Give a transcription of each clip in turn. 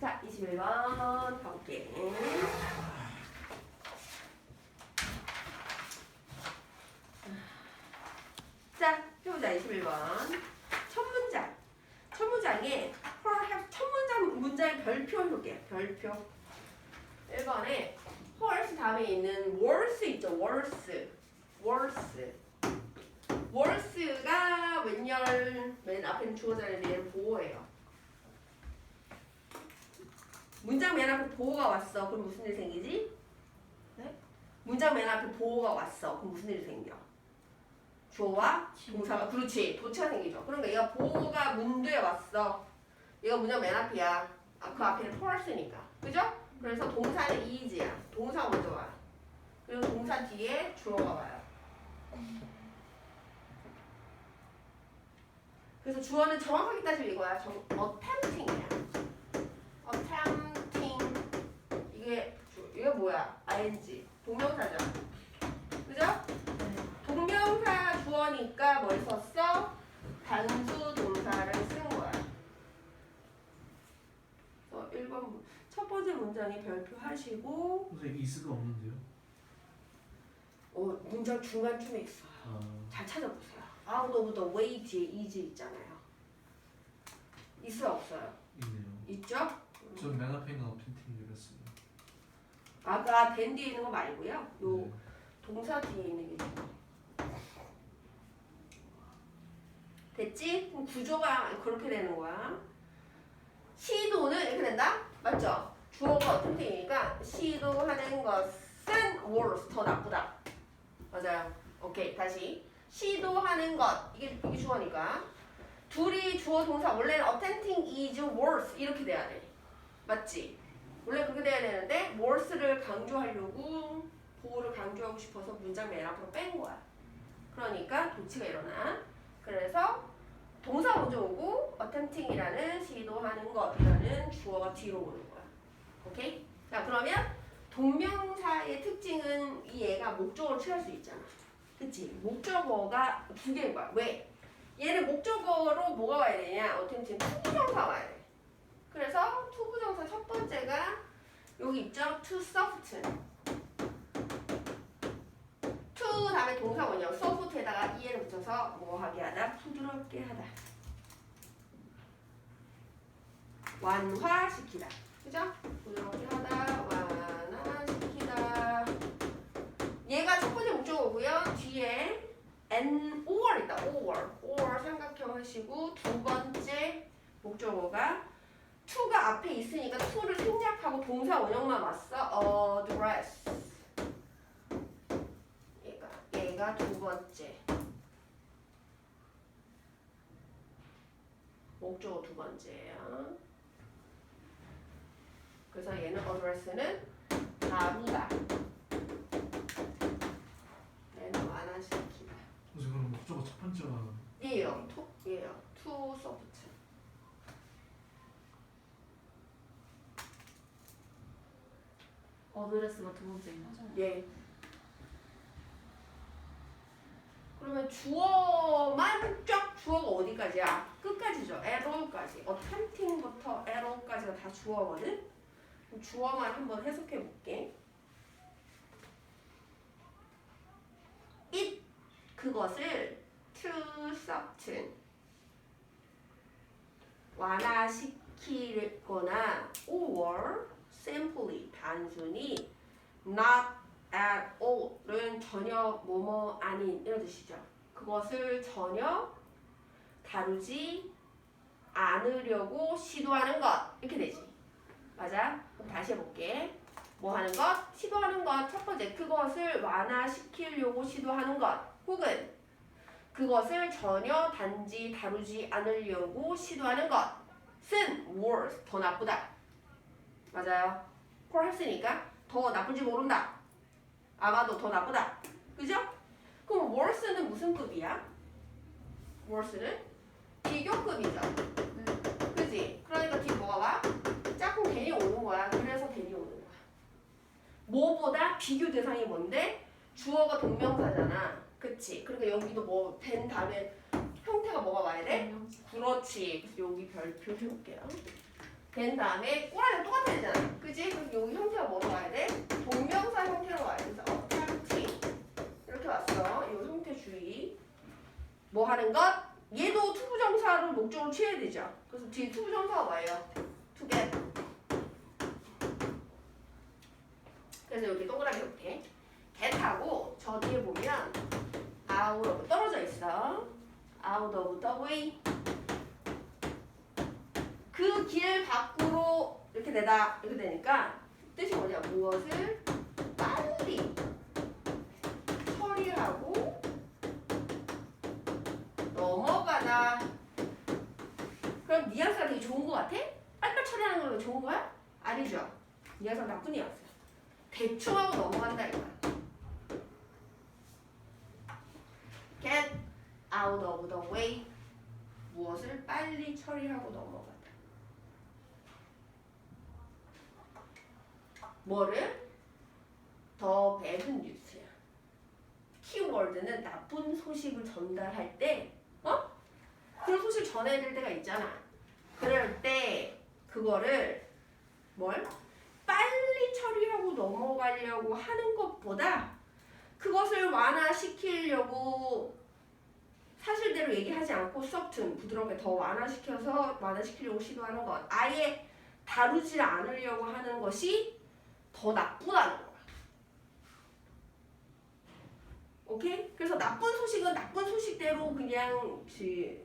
자, 21번 가볼게. 자, 해보자, 21번. 첫 문장. 첫 문장에 첫 문장 문장의 별표 해볼게요. 별표. 1번에 horse 다음에 있는 worse 있죠, worse. worse. worse가 웬열 맨 앞에 있는 주어 자리에 대한 보호예요. 문장 맨 앞에 보호가 왔어. 그럼 무슨 일 생기지? 네? 문장 맨 앞에 보호가 왔어. 그럼 무슨 일이 생겨? 주어와 동사가 그렇지 도치가 생기죠. 그러니까 얘가 보호가 문도에 왔어. 얘가 문장 맨 앞이야. 아, 그 앞에는 펄스니까. 그죠? 그래서 동사는 이지야. 동사 먼저 와. 그리고 동사 뒤에 주어가 와요. 그래서 주어는 정확하게 따지면 이거야. 정, attempting이야. attempting 이게 주- 이게 뭐야? ing 동명사죠. 그죠? 동명사 주어니까 뭘 썼어? 단수 동사를 쓴 거야. 그래서 1번 문- 첫 번째 문장에 별표 하시고 선생님 이스가 없는데요? 어, 문장 중간쯤에 있어요. 아, 잘 찾아보세요. out of the way 뒤에 is 있잖아요. 있어요 없어요? 있네요. 있죠? 전맨 앞에 있는 어펜팅 읽었어요. 아까 된 뒤에 있는 거 말고요. 요 네. 동사 뒤에 있는 게. 됐지? 그럼 구조가 그렇게 되는 거야. 시도는 이렇게 된다? 맞죠? 주어가 어떤 뜻이니까 시도하는 것은 worse, 더 나쁘다. 맞아요. 오케이, 다시. 시도하는 것. 이게, 이게 주어니까. 둘이 주어 동사 원래는 attempting is worse 이렇게 돼야 돼. 맞지? 원래 그렇게 돼야 되는데 worse를 강조하려고 보호를 강조하고 싶어서 문장 맨 앞으로 뺀 거야. 그러니까 도치가 일어나. 그래서 동사 먼저 오고 attempting이라는 시도하는 것이라는 주어가 뒤로 오는 거야. 오케이? 자 그러면 동명사의 특징은 이 얘가 목적어를 취할 수 있잖아. 그치? 목적어가 두 개인 거야. 왜? 얘는 목적어로 뭐가 와야 되냐? attempting 투부정사 와야 돼. 그래서 투부정사 첫 번째가 여기 있죠? to soft. to 다음에 동사 원형 soft에다가 E를 붙여서 뭐 하게 하다? 부드럽게 하다. 완화시키다. 그죠? 부드럽게 하다, 완화시키다. 얘가 첫 번째 목적어고요. 뒤에 and or 있다. or. or 삼각형 하시고 두 번째 목적어가 to가 앞에 있으니까 to를 생략하고 동사 원형만 왔어. address. 얘가 얘가 두 번째. 목적어 두 번째야. 그래서 얘는 address는 다루다. 얘는 완화시키다. 선생님 그럼 목적어 첫 번째가 얘요. 투 얘요. to soft. 어드레스가 두 번째인 거죠? 예. 그러면 주어만 쫙 주어가 어디까지야? 끝까지죠. arrow까지. attempting부터 arrow까지가 다 주어거든. 주어만 한번 해석해 볼게. it 그것을 to certain 완화시키거나 or simply 단순히 not at all은 전혀 뭐뭐 아닌 이런 뜻이죠. 그것을 전혀 다루지 않으려고 시도하는 것 이렇게 되지. 맞아? 그럼 다시 해볼게. 뭐 하는 것? 시도하는 것. 첫 번째, 그것을 완화시키려고 시도하는 것. 혹은 그것을 전혀 단지 다루지 않으려고 시도하는 것은 worse, 더 나쁘다. 맞아요. 콜 했으니까 더 나쁜지 모른다. 아마도 더 나쁘다. 그죠? 그럼 worse는 무슨 급이야? worse는 비교급이죠. 네. 그지? 그러니까 뒤에 뭐가 와? 짝꿍 괜히 오는 거야. 그래서 괜히 오는 거야. 뭐보다 비교 대상이 뭔데? 주어가 동명사잖아. 그치? 그러니까 여기도 뭐 된 다음에 형태가 뭐가 와야 돼? 그렇지. 그래서 여기 별표 해볼게요. 된 다음에 꼬라지가 똑같아야 되잖아. 그지? 그럼 여기 형태가 뭐로 와야 돼? 동명사 형태로 와야 돼. 그래서 attractive. 이렇게 왔어. 이 형태 주의. 뭐 하는 것? 얘도 투부정사를 목적으로 취해야 되죠. 그래서 뒤에 투부정사가 to get. 그래서 이렇게 동그라미 이렇게. get하고 저 뒤에 보면 out of 떨어져 있어. out of the. 그 길 밖으로 이렇게 되다 이렇게 되니까 뜻이 뭐냐? 무엇을 빨리 처리하고 넘어가다. 그럼 뉘앙스가 되게 좋은 거 같아? 빨리빨리 처리하는 거 좋은 거야? 아니죠. 뉘앙스가 나쁜 뉘앙스야. 대충 하고 넘어간다 이거야. Get out of the way. 무엇을 빨리 처리하고 넘어가다. 뭐를? 더 배든 뉴스야. 키워드는 나쁜 소식을 전달할 때, 어? 그런 소식 전해야 될 때가 있잖아. 그럴 때 그거를 뭘? 빨리 처리하고 넘어가려고 하는 것보다 그것을 완화시키려고 사실대로 얘기하지 않고 소프트 부드럽게 더 완화시켜서 완화시키려고 시도하는 것 아예 다루지 않으려고 하는 것이 더 나쁘다는 거야. 오케이? 그래서 나쁜 소식은 나쁜 소식대로 그냥 그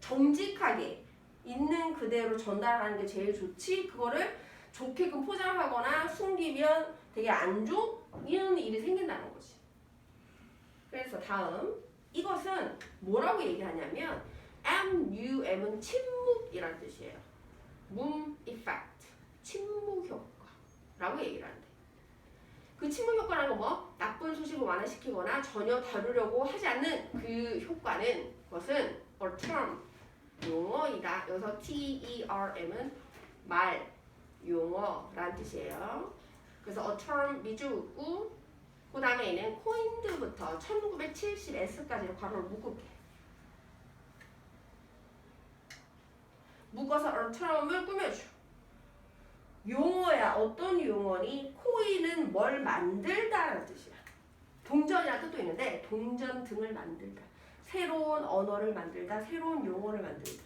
정직하게 있는 그대로 전달하는 게 제일 좋지. 그거를 좋게끔 포장하거나 숨기면 되게 안 좋은 일이 생긴다는 거지. 그래서 다음 이것은 뭐라고 얘기하냐면 MUM은 침묵이란 뜻이에요. 문 effect, 침묵 효과 라고 얘기를 한대. 그 침묵 효과라는 건 뭐? 나쁜 소식을 완화시키거나 전혀 다루려고 하지 않는 그 효과는 그것은 a term 용어이다. 여기서 T-E-R-M은 말, 용어라는 뜻이에요. 그래서 a term 미주고 그 다음에는 코인드부터 1970S까지를 괄호를 묶을게. 묶어서 a term을 꾸며줘. 용어야 어떤 용어니 코인은 뭘 만들다라는 뜻이야. 동전이라는 뜻도 있는데 동전 등을 만들다. 새로운 언어를 만들다. 새로운 용어를 만들다.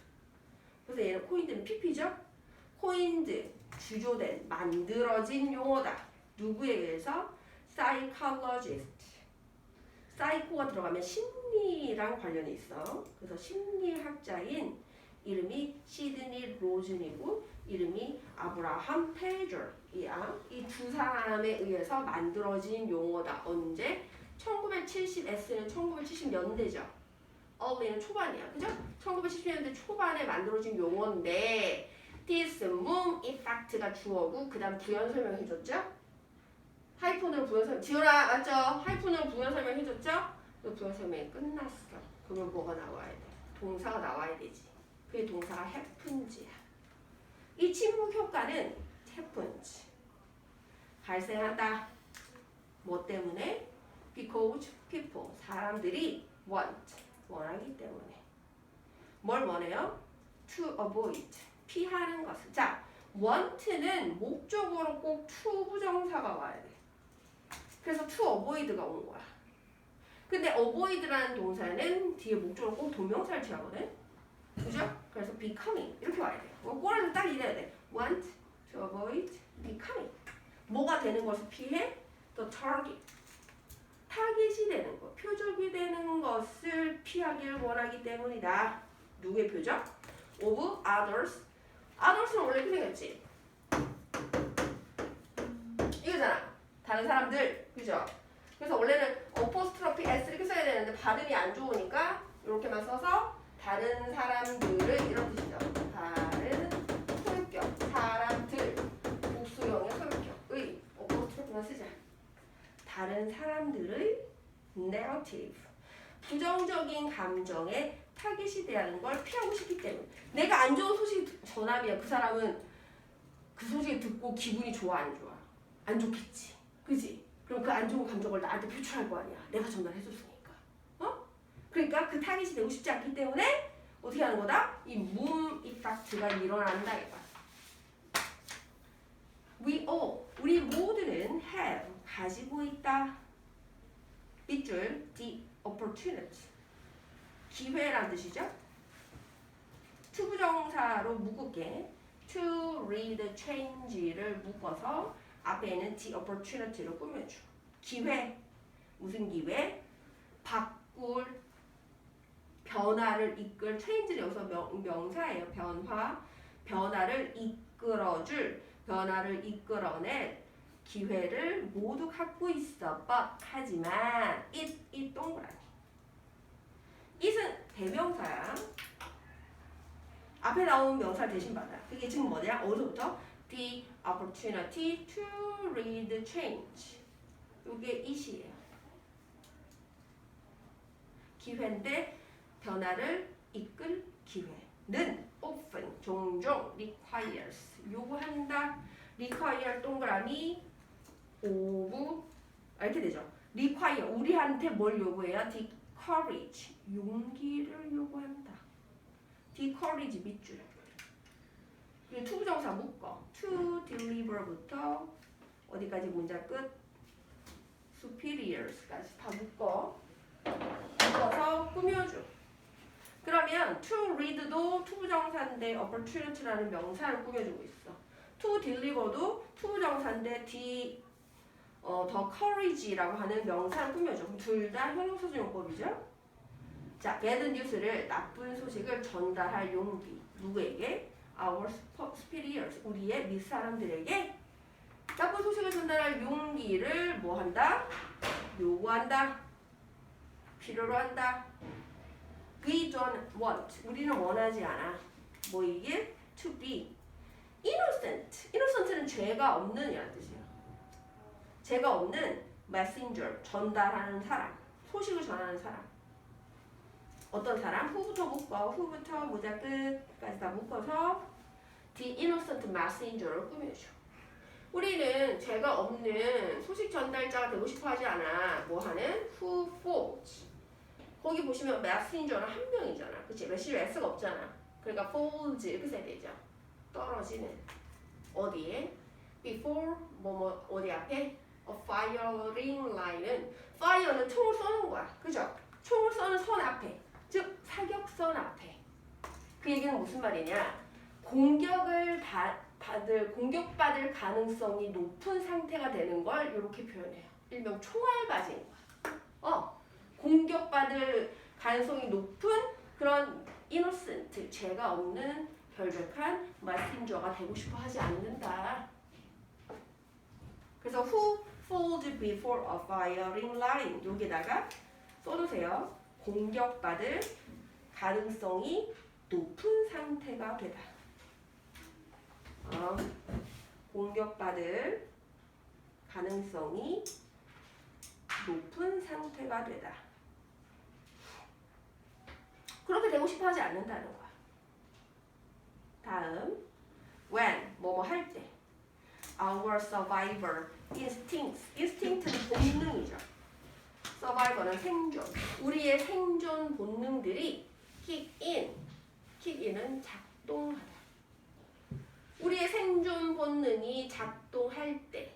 그래서 얘는 코인드는 PP죠. 코인드 주조된 만들어진 용어다. 누구에 의해서? psychologist. 사이코가 들어가면 심리랑 관련이 있어. 그래서 심리학자인 이름이 시드니 로즌이고 이름이 아브라함 페이저이야. 이 두 사람에 의해서 만들어진 용어다. 언제? 1970S는 1970년대죠. early는 초반이야. 그죠? 1970년대 초반에 만들어진 용어인데 this moon effect가 주어고 그 다음 부연 설명해 줬죠? 하이폰으로 부연 설명 지훈아 맞죠? 하이폰으로 부연 설명 해 줬죠? 그 부연 설명이 끝났어. 그러면 뭐가 나와야 돼? 동사가 나와야 되지. 그게 동사가 happened야. 이 침묵 효과는 happens. 발생한다. 뭐 때문에? Because people, 사람들이 want, 원하기 때문에. 뭘 원해요? To avoid, 피하는 것을. 자, want는 목적으로 꼭 to 부정사가 와야 돼. 그래서 to avoid가 온 거야. 근데 avoid라는 동사는 뒤에 목적으로 꼭 동명사를 취하거든. 그죠? 그래서 becoming 이렇게 와야 돼. 뭐 꼬라지 딱 이래야 돼. want to avoid becoming. 뭐가 되는 것을 피해? the target. 타겟이 되는 것, 표적이 되는 것을 피하길 원하기 때문이다. 누구의 표적? of others. others는 원래 이렇게 생겼지. 이거잖아. 다른 사람들, 그죠? 그래서 원래는 어포스트로피 s 이렇게 써야 되는데 발음이 안 좋으니까 이렇게만 써서 다른 사람들을 이런 뜻이죠. 다른 소유격 사람들. 복수형의 소유격의. 어포스트로피만 쓰자. 다른 사람들의 negative 부정적인 감정에 타겟이 되는 걸 피하고 싶기 때문에. 내가 안 좋은 소식 전하면 그 사람은. 그 소식을 듣고 기분이 좋아 안 좋아? 안 좋겠지. 그지? 그럼 그 안 좋은 감정을 나한테 표출할 거 아니야. 내가 전달해줬으니까. 어 그러니까 그 타깃이 되고 싶지 않기 때문에 어떻게 하는 거다? 이 문 이펙트가 일어난다 이거. We all, 우리 모두는 have, 가지고 있다. 밑줄, the opportunity. 기회란 뜻이죠. to 부정사로 묶을게. to read change를 묶어서 앞에 있는 the opportunity로 꾸며줘. 기회. 무슨 기회? 바꿀 변화를 이끌 change는 여기서 명, 명사예요. 변화 변화를 이끌어줄 변화를 이끌어낼 기회를 모두 갖고 있어. but 하지만 it 이 동그라미 it은 대명사야. 앞에 나온 명사 대신 받아. 그게 지금 뭐냐? 어디서부터? The opportunity to read change. 이게 it이에요. 기회인데 변화를 이끌 기회는 often 종종 requires 요구한다. require 동그라미 오부 아, 이렇게 되죠. require 우리한테 뭘 요구해요? the courage 용기를 요구한다. the courage 밑줄. 그리고 투부정사 묶어. to deliver부터 어디까지 문자 끝? superiors까지 다 묶어. 묶어서 꾸며줘. 그러면 to read도 투부정사인데 opportunity라는 명사를 꾸며주고 있어. to deliver도 투부정사인데 the 어, 더 courage라고 하는 명사를 꾸며줘. 둘 다 형용사조용법이죠. 자, bad news를 나쁜 소식을 전달할 용기. 누구에게? Our superiors. 우리의 밑사람들에게 나쁜 소식을 전달할 용기를 뭐 한다? 요구한다. 필요로 한다. We don't want. 우리는 원하지 않아. 뭐 이게? To be innocent. innocent는 죄가 없는 이라는 뜻이에요. 죄가 없는 messenger. 전달하는 사람. 소식을 전하는 사람. 어떤 사람? 후부터 묶어. 후부터 모자 끝까지 다 묶어서 the innocent messenger를 꾸며줘. 우리는 죄가 없는 소식 전달자가 되고 싶어 하지 않아. 뭐 하는? who forge. 거기 보시면 messenger는 한 명이잖아. 그치? 메시지 S가 없잖아. 그러니까 folds 이렇게 써야 되죠. 떨어지는. 어디에? before 뭐 뭐 어디 앞에? a firing line은 fire는 총을 쏘는 거야. 그죠? 총을 쏘는 선 앞에. 즉 사격선 앞에. 그 얘기는 무슨 말이냐? 공격을 받, 받을 공격받을 가능성이 높은 상태가 되는 걸 이렇게 표현해요. 일명 총알맞은 거야. 어, 공격받을 가능성이 높은 그런 innocent, 죄가 없는 결백한 메신저가 되고 싶어 하지 않는다. 그래서 who falls before a firing line 여기다가 써주세요. 공격받을 가능성이 높은 상태가 되다. 어, 공격받을 가능성이 높은 상태가 되다. 그렇게 되고 싶어 하지 않는다는 거야. 다음, when, 뭐뭐 할 때. Our survivor instincts. instinct는 본능이죠. survivor는 생존. 우리의 생존 본능들이 kick in. kick in은 작동하다. 우리의 생존 본능이 작동할 때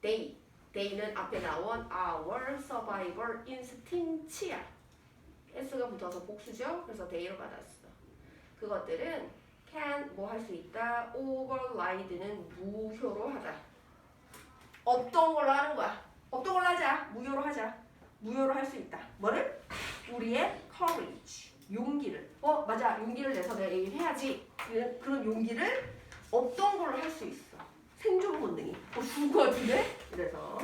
they, they는 앞에 나온 our survivor instinct야. S가 붙어서 복수죠. 그래서 they로 받았어. 그것들은 can 뭐 할 수 있다. override는 무효로 하다. 없던 걸로 하는 거야. 없던 걸로 하자. 무효로 하자. 무효로 할 수 있다. 뭐를? 우리의 courage. 용기를. 어, 맞아. 용기를 내서 내가 얘기를 해야지. 그런- 용기를 없던 걸로 할 수 있어. 생존 본능이. 어, 죽을 것 같은데? 그래서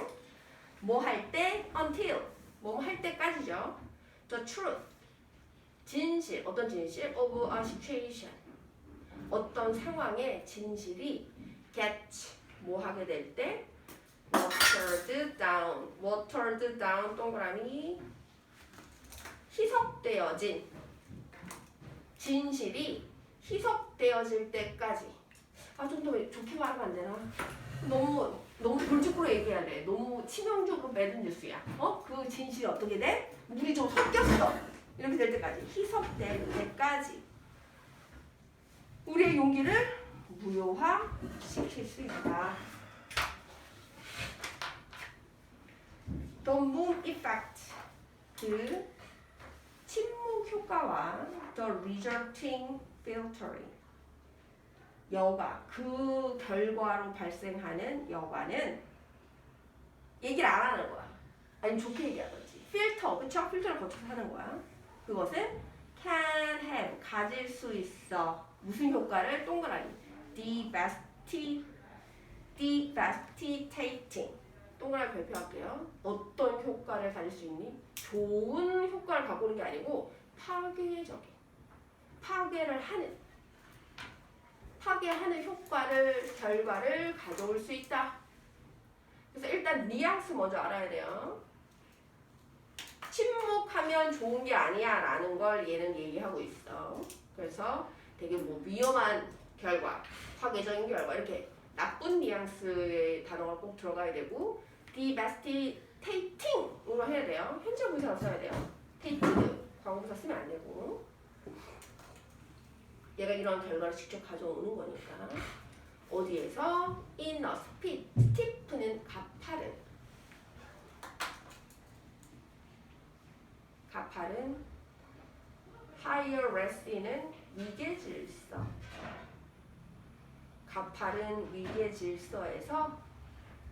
뭐 할 때 until 뭐 할 때까지죠. The truth 진실 어떤 진실 of a situation 어떤 상황의 진실이 get 뭐 하게 될 때 watered down watered down 동그라미 희석되어진 진실이 희석되어질 때까지 아 좀 더 좋게 말하면 안 되나? 너무 너무 돌직구로 돼. 너무 치명적으로 매든 뉴스야. 어? 그 진실이 어떻게 돼? 물이 좀 섞였어. 이렇게 될 때까지 희석될 때까지 우리의 용기를 무효화 시킬 수 있다. The moon effect. 그 침묵 효과와 the resulting filtering 여과 그 결과로 발생하는 여과는 얘기를 안 하는 거야. 아니면 좋게 얘기하든지 필터 그쵸? 필터를 거쳐서 하는 거야. 그것은 can have 가질 수 있어 무슨 효과를 동그라미 devasti devastating 동그라미 발표할게요. 어떤 효과를 가질 수 있니? 좋은 효과를 갖고 오는 게 아니고 파괴적인 파괴를 하는 파괴하는 효과를 결과를 가져올 수 있다. 그래서 일단 뉘앙스 먼저 알아야 돼요. 침묵하면 좋은 게 아니야 라는 걸 얘는 얘기하고 있어. 그래서 되게 뭐 위험한 결과, 파괴적인 결과 이렇게 나쁜 뉘앙스의 단어가 꼭 들어가야 되고 devastating으로 해야 돼요. 현재 분사로 써야 돼요. tated 과거분사 쓰면 안 되고 얘가 이런 결과를 직접 가져오는 거니까 어디에서 in a spit 스티프는 가파른 가파른 hierarchy는 위계 질서. 가파른 위계 질서에서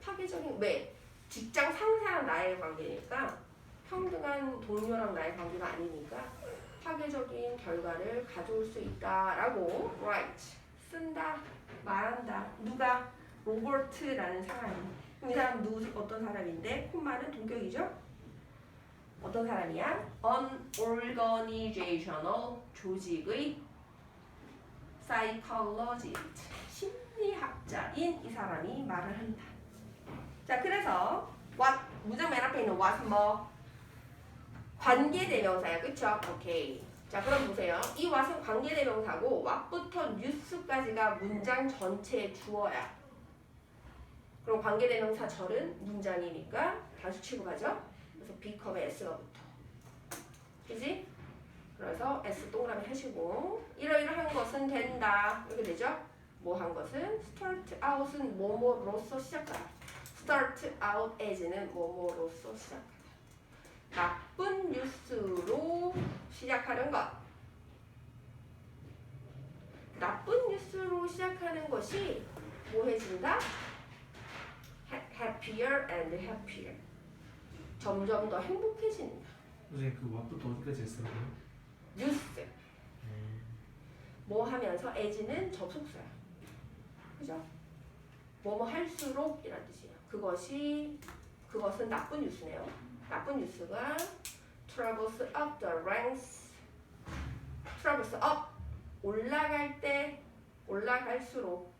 파괴적인 왜? 직장 상사랑 나의 관계니까 평등한 동료랑 나의 관계가 아니니까 파괴적인 결과를 가져올 수 있다라고 write 쓴다 말한다. 누가? 로버트라는 사람이. 이 사람 누구 어떤 사람인데? 콤마는 동격이죠 어떤 사람이야? Unorganizational 조직의 psychologist 심리학자인 이 사람이 말을 한다. 자 그래서 what 문장 맨 앞에 있는 what 뭐? 관계대명사야 그쵸? 오케이. 자 그럼 보세요. 이 what은 관계대명사고 what부터 news까지가 문장 전체의 주어야. 그럼 관계대명사 절은 문장이니까 단수 취급하죠 그래서 B컵에 S가 붙어 그지? 그래서 S 동그라미 하시고 이러이러한 것은 된다 이렇게 되죠? 뭐 한 것은 start out은 뭐뭐로서 시작하다 start out as는 뭐뭐로서 시작하다 나쁜 뉴스로 시작하는 것. 나쁜 뉴스로 시작하는 것이 뭐해진다? Ha- happier and happier. 점점 더 행복해진다. 선생님 그 왓부터 어디까지 했어요? 뉴스. 뭐 하면서 as는 접속사야. 그죠? 뭐뭐 할수록 이란 뜻이에요. 그것이 그것은 나쁜 뉴스네요. 나쁜 뉴스가 travels up the ranks travels up 올라갈 때 올라갈수록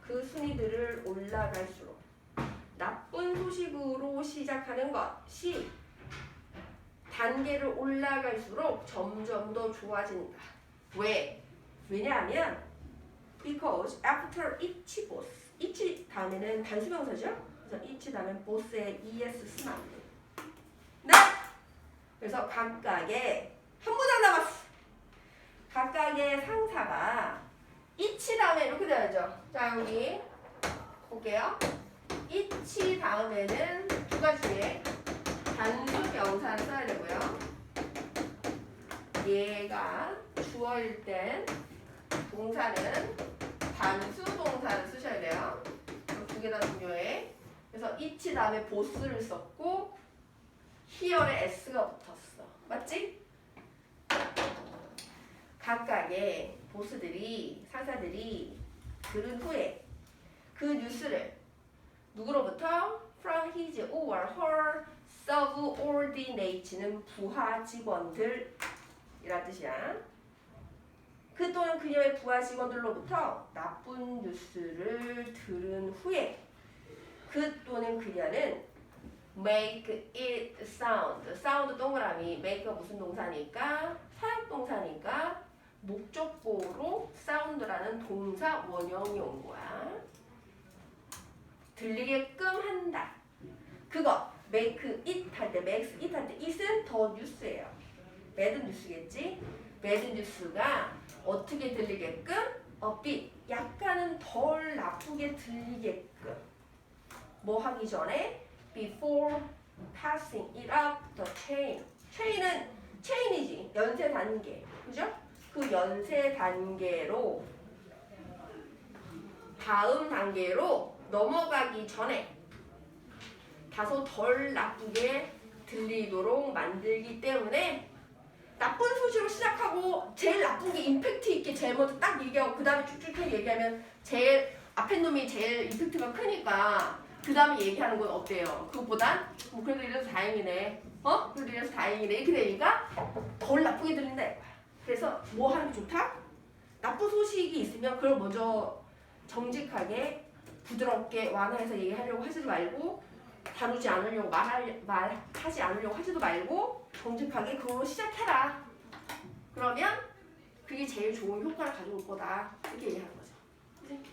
그 순위들을 올라갈수록 나쁜 소식으로 시작하는 것이 단계를 올라갈수록 점점 더 좋아진다. 왜? 왜냐하면 because after each boss each 다음에는 단수명사죠. 그래서 each 다음에 boss에 es 쓰면 안 돼. 네. 그래서 각각의 한 문장 남았어. 각각의 상사가 each 다음에 이렇게 돼야죠. 자 여기 볼게요. Each 다음에는 두 가지의 단수 명사를 써야 되고요. 얘가 주어일 땐 동사는 단수 동사를 쓰셔야 돼요. 두 개 다 중요해. 그래서 each 다음에 보스를 썼고 here에 s가 붙었어. 맞지? 각각의 보스들이 상사들이 들은 후에 그 뉴스를 누구로부터 from his or her subordinate는 부하 직원들 이란 뜻이야. 그 또한 그녀의 부하 직원들로부터 나쁜 뉴스를 들은 후에 그 또는 그녀는 make it sound. sound 동그라미 make가 무슨 동사니까 사역 동사니까 목적보로 sound라는 동사 원형이 온 거야. 들리게끔 한다. 그거 make it 할 때 makes it 할 때 it은 더 뉴스예요. bad 뉴스겠지? bad 뉴스가 어떻게 들리게끔? bit 약간은 덜 나쁘게 들리게끔 뭐 하기 전에 before passing it up the chain 체인은 체인이지. 연쇄 단계. 그죠? 그 연쇄 단계로 다음 단계로 넘어가기 전에 다소 덜 나쁘게 들리도록 만들기 때문에 나쁜 소식으로 시작하고 제일 나쁜 게 임팩트 있게 제일 먼저 딱 얘기하고 그 다음에 쭉쭉 얘기하면 제일 앞에 놈이 제일 임팩트가 크니까 그 다음에 얘기하는 건 어때요? 그것보단 뭐 그래도 이래서 다행이네 어? 그래도 이래서 다행이네 이렇게 되니까 덜 나쁘게 들린다 이거야 그래서 뭐 하는 게 좋다? 나쁜 소식이 있으면 그걸 먼저 정직하게 부드럽게 완화해서 얘기하려고 하지도 말고 다루지 않으려고 말할, 말하지 않으려고 하지도 말고 정직하게 그걸로 시작해라. 그러면 그게 제일 좋은 효과를 가져올 거다. 이렇게 얘기하는 거죠. 이렇게.